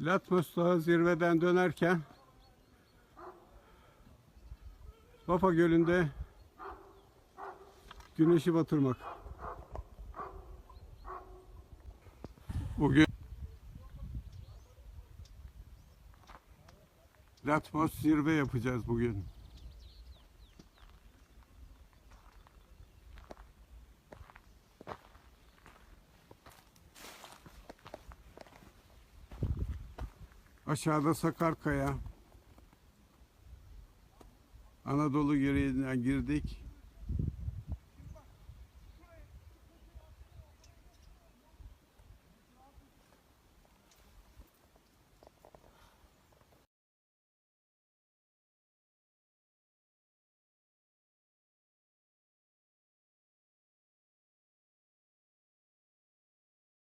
Latmos Dağı zirveden dönerken Vafa Gölü'nde güneşi batırmak. Bugün Latmos zirve yapacağız bugün. Aşağıda Sakarkaya. Anadolu yüreğinden girdik.